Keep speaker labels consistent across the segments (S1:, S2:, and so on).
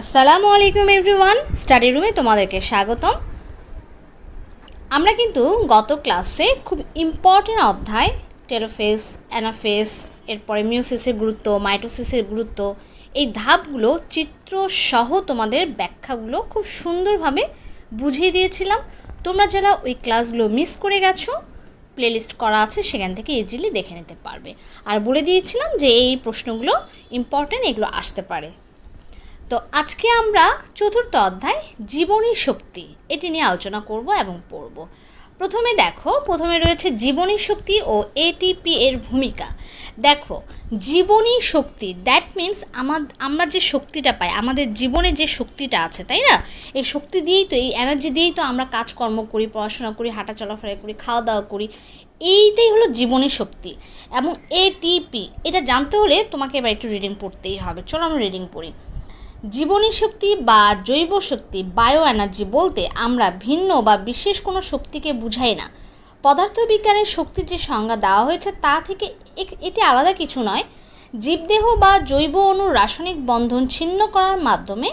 S1: আসসালামু আলাইকুম everyone. Study রুমে তোমাদেরকে স্বাগতম। আমরা কিন্তু গত ক্লাসে খুব ইম্পর্টেন্ট অধ্যায়, টেলোফেস, অ্যানাফেস, এরপরে মিউসিসের গুরুত্ব, মাইটোসিসের গুরুত্ব, এই ধাপগুলো, চিত্র সহ তোমাদের ব্যাখ্যাগুলো খুব সুন্দরভাবে বুঝিয়ে দিয়েছিলাম। তোমরা যারা ওই ক্লাসগুলো মিস করে গেছো প্লেলিস্ট করা আছে, সেখান থেকে ইজিলি দেখে নিতে পারবে। আর বলে দিয়েছিলাম যে এই প্রশ্নগুলো ইম্পর্টেন্ট এগুলো আসতে পারে। তো আজকে আমরা চতুর্থ অধ্যায়, জীবনী শক্তি। এটি নিয়ে আলোচনা করব এবং পড়ব। প্রথমে দেখো, প্রথমে রয়েছে জীবনী শক্তি ও এটিপি এর ভূমিকা। দেখো, জীবনী শক্তি দ্যাট মিন্স আমার আমরা যে শক্তিটা পাই, আমাদের জীবনে যে শক্তিটা আছে, তাই না? এই শক্তি দিয়েই তো, এই এনার্জি দিয়েই তো আমরা কাজকর্ম করি, পড়াশোনা করি হাঁটা চলাফেরা করি খাওয়া দাওয়া করি। এইটাই হলো জীবনী শক্তি। এবং এটিপি এটা জানতে হলে তোমাকে এবার একটু রিডিং পড়তেই হবে। চলো আমরা রিডিং পড়ি। জীবনী শক্তি বা জৈব শক্তি বায়ো এনার্জি বলতে আমরা ভিন্ন বা বিশেষ কোনো শক্তিকে বুঝাই না। পদার্থবিজ্ঞানের শক্তির যে সংজ্ঞা দেওয়া হয়েছে তা থেকে এটি আলাদা কিছু নয়। জীবদেহ বা জৈব অণুর রাসায়নিক বন্ধন ছিন্ন করার মাধ্যমে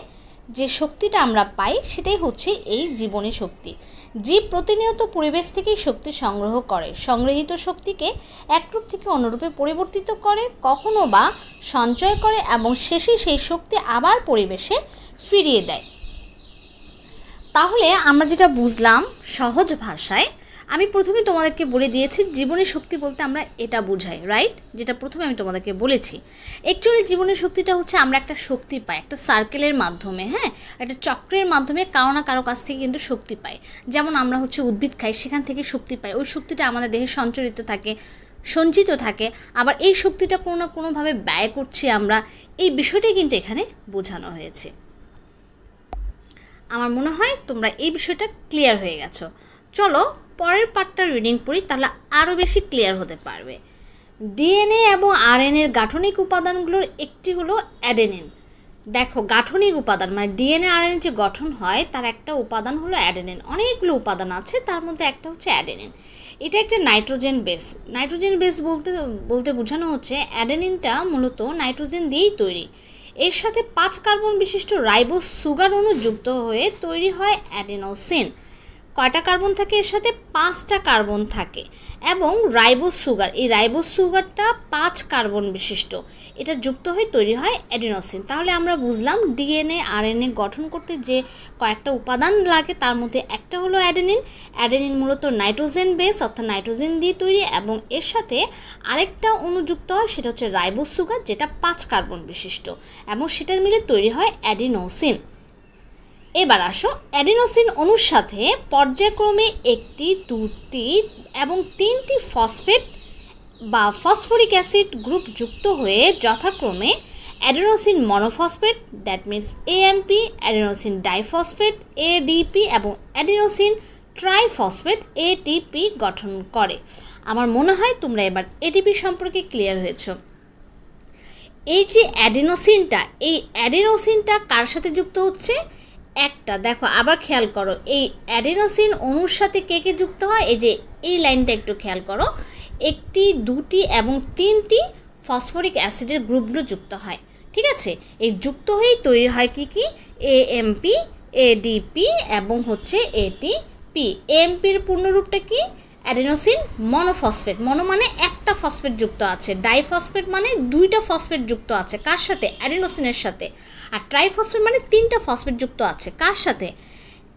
S1: যে শক্তিটা আমরা পাই, সেটাই হচ্ছে এই জীবনী শক্তি। জীব প্রতিনিয়ত পরিবেশ থেকেই শক্তি সংগ্রহ করে। সংগৃহীত শক্তিকে এক রূপ থেকে অন্যরূপে পরিবর্তিত করে, কখনো বা সঞ্চয় করে এবং শেষে সেই শক্তি আবার পরিবেশে ফিরিয়ে দেয়। তাহলে আমরা যেটা বুঝলাম সহজ ভাষায় আমি প্রথমে তোমাদেরকে বলে দিয়েছি, জীবনের শক্তি বলতে আমরা এটা বুঝাই রাইট যেটা প্রথমে আমি তোমাদেরকে বলেছি। অ্যাকচুয়ালি জীবনের শক্তিটা হচ্ছে আমরা একটা শক্তি পাই, একটা সার্কেলের মাধ্যমে হ্যাঁ? একটা চক্রের মাধ্যমে কারও না কারও কাছ থেকে কিন্তু শক্তি পাই। যেমন আমরা হচ্ছে উদ্ভিদ খাই, সেখান থেকে শক্তি পাই। ওই শক্তিটা আমাদের দেহে সঞ্চরিত থাকে, সঞ্চিত থাকে। আবার এই শক্তিটা কোনো না কোনোভাবে ব্যয় করছি আমরা। এই বিষয়টাই কিন্তু এখানে বোঝানো হয়েছে। আমার মনে হয় তোমরা এই বিষয়টা ক্লিয়ার হয়ে গেছো। চলো, পরের পার্টটা রিডিং পড়ি, তাহলে আরও বেশি ক্লিয়ার হতে পারবে। ডিএনএ এবং আরএনএর গাঠনিক উপাদানগুলোর একটি হলো অ্যাডেনিন দেখো, গাঠনিক উপাদান মানে ডিএনএ আরএনএ যে গঠন হয়, তার একটা উপাদান হলো অ্যাডেনিন অনেকগুলো উপাদান আছে, তার মধ্যে একটা হচ্ছে অ্যাডেনিন এটা একটা নাইট্রোজেন বেস নাইট্রোজেন বেস বলতে বলতে বোঝানো হচ্ছে অ্যাডেনিনটা মূলত নাইট্রোজেন দিয়েই তৈরি। এর সাথে পাঁচ কার্বন বিশিষ্ট রাইবো সুগার অণু যুক্ত হয়ে তৈরি হয় অ্যাডেনোসিন কয়টা কার্বন থাকে? এর সাথে পাঁচটা কার্বন থাকে। এবং রাইবোস সুগার, এই রাইবোস সুগারটা পাঁচ কার্বন বিশিষ্ট। এটা যুক্ত হয়ে তৈরি হয় অ্যাডিনোসিন। তাহলে আমরা বুঝলাম ডিএনএ, আরএনএ গঠন করতে যে কয়েকটা উপাদান লাগে, তার মধ্যে একটা হলো অ্যাডেনিন। অ্যাডেনিন মূলত নাইট্রোজেন বেস, অর্থাৎ নাইট্রোজেন দিয়ে তৈরি এবং এর সাথে আরেকটা অনুযুক্ত হয়, সেটা হচ্ছে রাইবোস সুগার, যেটা পাঁচ কার্বন বিশিষ্ট। এবং সেটার মিলে তৈরি হয় অ্যাডিনোসিন। এবার আসো অ্যাডিনোসিন অণুর সাথে পর্যায়ক্রমে একটি, দুটি এবং তিনটি ফসফেট বা ফসফরিক অ্যাসিড গ্রুপ যুক্ত হয়ে যথাক্রমে adenosine monophosphate that means AMP adenosine diphosphate ADP এবং অ্যাডিনোসিন ট্রাইফসফেট এটিপি গঠন করে। আমার মনে হয় তোমরা এবার এটিপি সম্পর্কে ক্লিয়ার হয়েছো। এই যে অ্যাডিনোসিনটা, এই অ্যাডিনোসিনটা কার সাথে যুক্ত হচ্ছে? একটা, দেখো, আবার খেয়াল করো, এই অ্যাডেনোসিন অণুর সাথে কে কে যুক্ত হয়? এই যে, এই লাইনটা একটু খেয়াল করো, একটি, দুটি এবং তিনটি ফসফরিক অ্যাসিডের গ্রুপগুলো যুক্ত হয়, ঠিক আছে? এই যুক্ত হয়েই তৈরি হয় কি কি? এএমপি এডিপি এবং হচ্ছে এটিপি এএমপির পূর্ণরূপটা কি? Adenosine monophosphate. মনো মানে একটা ফসফেট যুক্ত আছে। ডাইফসফেট মানে দুইটা ফসফেট যুক্ত আছে। কার সাথে? অ্যাডেনোসিনের সাথে। আর ট্রাইফসফেট মানে তিনটা ফসফেট যুক্ত আছে। কার সাথে?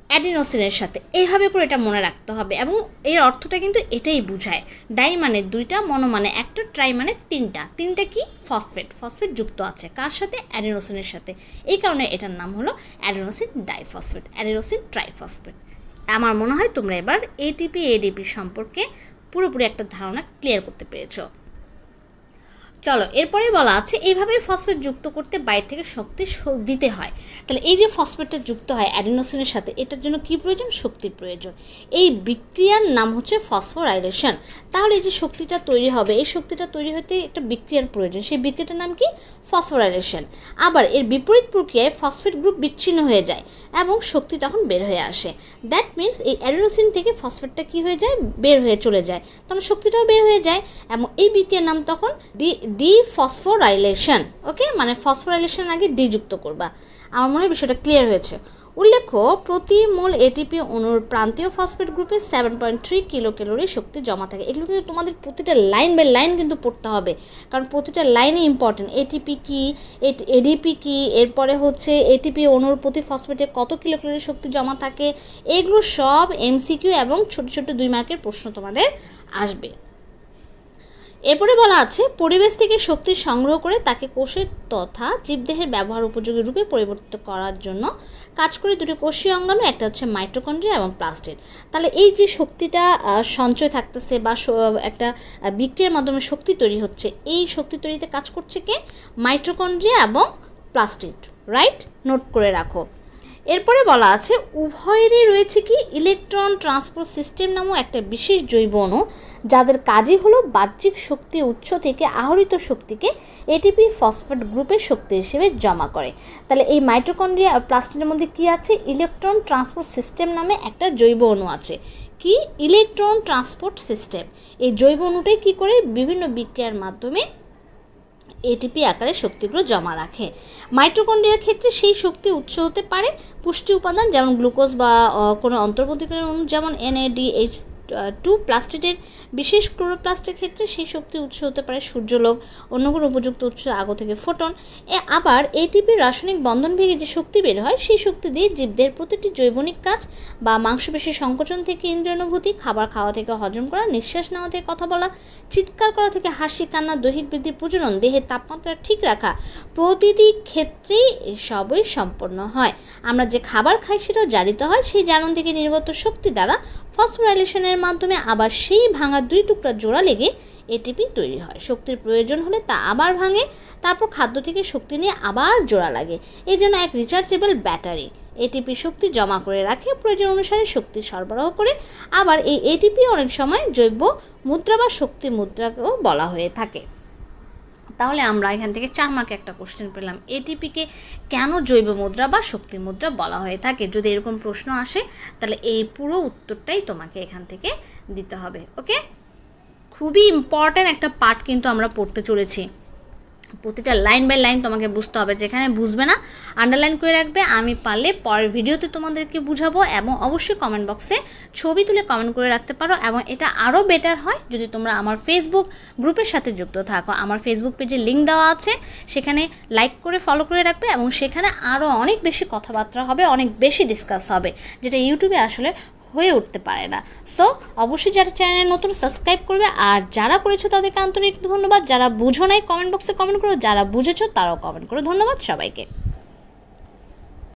S1: অ্যাডিনোসিনের সাথে। এইভাবে করে এটা মনে রাখতে হবে এবং এর অর্থটা কিন্তু এটাই বোঝায়। ডাই মানে দুইটা, মনো মানে একটা, ট্রাই মানে তিনটা। তিনটা কি? ফসফেট। ফসফেট যুক্ত আছে। কার সাথে? অ্যাডিনোসিনের সাথে। এই কারণে এটার নাম হলো অ্যাডিনোসিন ডাইফসফেট। Adenosine triphosphate. আমার মনে হয় তোমরা এবার এটিপি এডিপি সম্পর্কে পুরোপুরি একটা ধারণা ক্লিয়ার করতে পেরেছ। চলো, এরপরে বলা আছে, এইভাবে ফসফেট যুক্ত করতে বাইরে থেকে শক্তি দিতে হয়। তাহলে এই যে ফসফেটটা যুক্ত হয় অ্যাডিনোসিনের সাথে, এটার জন্য কি প্রয়োজন? শক্তির প্রয়োজন। এই বিক্রিয়ার নাম হচ্ছে ফসফোরাইলেশন। তাহলে এই যে শক্তিটা তৈরি হবে, এই শক্তিটা তৈরি হতে একটা বিক্রিয়ার প্রয়োজন। সেই বিক্রিয়াটার নাম কি? ফসফোরাইলেশন। আবার এর বিপরীত প্রক্রিয়ায় ফসফেট গ্রুপ বিচ্ছিন্ন হয়ে যায় এবং শক্তি তখন বের হয়ে আসে। দ্যাট মিন্স এই অ্যাডিনোসিন থেকে ফসফেটটা কি হয়ে যায়? বের হয়ে চলে যায়। তখন শক্তিটাও বের হয়ে যায় এবং এই বিক্রিয়ার নাম তখন ডি ডি ফসফোরাইলেশন ওকে? মানে ফসফোরাইলেশন আগে ডি যুক্ত করবা। আমার মনে হয় বিষয়টা ক্লিয়ার হয়েছে। উল্লেখ্য, প্রতি মোল এটিপি অণুর প্রান্তীয় ফসফেট গ্রুপে seven point three kilo calorie শক্তি জমা থাকে। এগুলো কিন্তু তোমাদের প্রতিটা লাইন বাই লাইন কিন্তু পড়তে হবে। কারণ প্রতিটা লাইনে ইম্পর্টেন্ট এটিপি কি? এডিপি কি? এরপরে হচ্ছে এটিপি অণুর প্রতি ফসফেটে কত কিলো ক্যালোরি শক্তি জমা থাকে? এগুলো সব এমসিকিউ এবং ছোট ছোট দুই মার্কের প্রশ্ন তোমাদের আসবে। এরপরে বলা আছে, পরিবেশ থেকে শক্তি সংগ্রহ করে তাকে কোষের তথা জীবদেহের ব্যবহার উপযোগী রূপে পরিবর্তিত করার জন্য কাজ করে দুটি কোষীয় অঙ্গাণু, একটা হচ্ছে মাইটোকন্ড্রিয়া এবং প্লাস্টিড। তাহলে এই যে শক্তিটা সঞ্চয় থাকতেছে বা একটা বিক্রিয়ার মাধ্যমে শক্তি তৈরি হচ্ছে, এই শক্তি তৈরিতে কাজ করছে কে? মাইটোকন্ড্রিয়া এবং প্লাস্টিড, রাইট? নোট করে রাখো। এরপরে বলা আছে, উভয়েরই রয়েছে কি ইলেকট্রন ট্রান্সপোর্ট সিস্টেম নামক একটা বিশেষ জৈব অণু, যাদের কাজই হলো বাহ্যিক শক্তি উৎস থেকে আহরিত শক্তিকে এটিপি ফসফেট গ্রুপের শক্তি হিসেবে জমা করে। তাহলে এই মাইটোকন্ড্রিয়া প্লাস্টিকের মধ্যে কি আছে? ইলেকট্রন ট্রান্সপোর্ট সিস্টেম নামে একটা জৈব অণু আছে। কি? ইলেকট্রন ট্রান্সপোর্ট সিস্টেম এই জৈব অণুটাই কী করে? বিভিন্ন বিক্রিয়ার মাধ্যমে এটিপি আকারে শক্তিগুলো জমা রাখে। মাইটোকন্ড্রিয়ার ক্ষেত্রে সেই শক্তি উৎস হতে পারে। পুষ্টি উপাদান যেমন গ্লুকোজ বা কোনো অন্তর্বর্তীকালীন যেমন এনএডিএইচ টু প্লাস্টিডের বিশেষ ক্লোরোপ্লাস্টের ক্ষেত্রে সেই শক্তি উৎস হতে পারে সূর্যলোক অন্য কোনো উপযুক্ত উৎস আগো থেকে ফোটন। এ আবার এটিপির রাসায়নিক বন্ধন ভেঙে যে শক্তি বের হয়, সেই শক্তি দিয়ে জীবদের প্রতিটি জৈবনিক কাজ বা মাংসপেশি সংকোচন থেকে ইন্দ্রিয়ানুভূতি, খাবার খাওয়া থেকে হজম করা, নিঃশ্বাস নেওয়া থেকে কথা বলা, চিৎকার করা থেকে হাসি, কান্না, দৈহিক বৃদ্ধি প্রজনন, দেহের তাপমাত্রা ঠিক রাখা, প্রতিটি ক্ষেত্রেই সবই সম্পন্ন হয়। আমরা যে খাবার খাই সেটাও জারিত হয়, সেই জারণ থেকে নির্গত শক্তি দ্বারা ফসফোরাইলেশনের মাধ্যমে আবার সেই ভাঙা দুই টুকরা জোড়া লেগে এটিপি তৈরি হয়। শক্তির প্রয়োজন হলে তা আবার ভাঙে, তারপর খাদ্য থেকে শক্তি নিয়ে আবার জোড়া লাগে। এই জন্য এক রিচার্জেবল ব্যাটারি। এটিপি শক্তি জমা করে রাখে, প্রয়োজন অনুসারে শক্তি সরবরাহ করে। আবার এই এটিপি অনেক সময় জৈব মুদ্রা বা শক্তি মুদ্রাকেও বলা হয়ে থাকে। তাহলে আমরা এখান থেকে চার মার্কে একটা কোশ্চেন পেলাম। এটিপিকে কেন জৈব মুদ্রা বা শক্তি মুদ্রা বলা হয়ে থাকে? যদি এরকম প্রশ্ন আসে, তাহলে এই পুরো উত্তরটাই তোমাকে এখান থেকে দিতে হবে ওকে খুবই ইম্পর্ট্যান্ট একটা পার্ট কিন্তু আমরা পড়তে চলেছি। প্রতিটা লাইন বাই লাইন তোমাকে বুঝতে হবে, যেখানে বুঝবে না আন্ডারলাইন করে রাখবে, আমি পারলে পরের ভিডিওতে তোমাদেরকে বুঝাবো এবং অবশ্যই কমেন্ট বক্সে ছবি তুলে কমেন্ট করে রাখতে পারো এবং এটা আরও বেটার হয় যদি তোমরা আমার ফেসবুক গ্রুপের সাথে যুক্ত থাকো। আমার ফেসবুক পেজে লিঙ্ক দেওয়া আছে, সেখানে লাইক করে ফলো করে রাখবে এবং সেখানে আরও অনেক বেশি কথাবার্তা হবে, অনেক বেশি ডিসকাস হবে, যেটা ইউটিউবে আসলে হয়ে উঠতে পারে না। সো অবশ্যই যারা চ্যানেলে নতুন সাবস্ক্রাইব করবে, আর যারা করেছ তাদেরকে আন্তরিক ধন্যবাদ। যারা বুঝো নাই কমেন্ট বক্সে কমেন্ট করো। যারা বুঝেছ, তারাও কমেন্ট করো। ধন্যবাদ সবাইকে।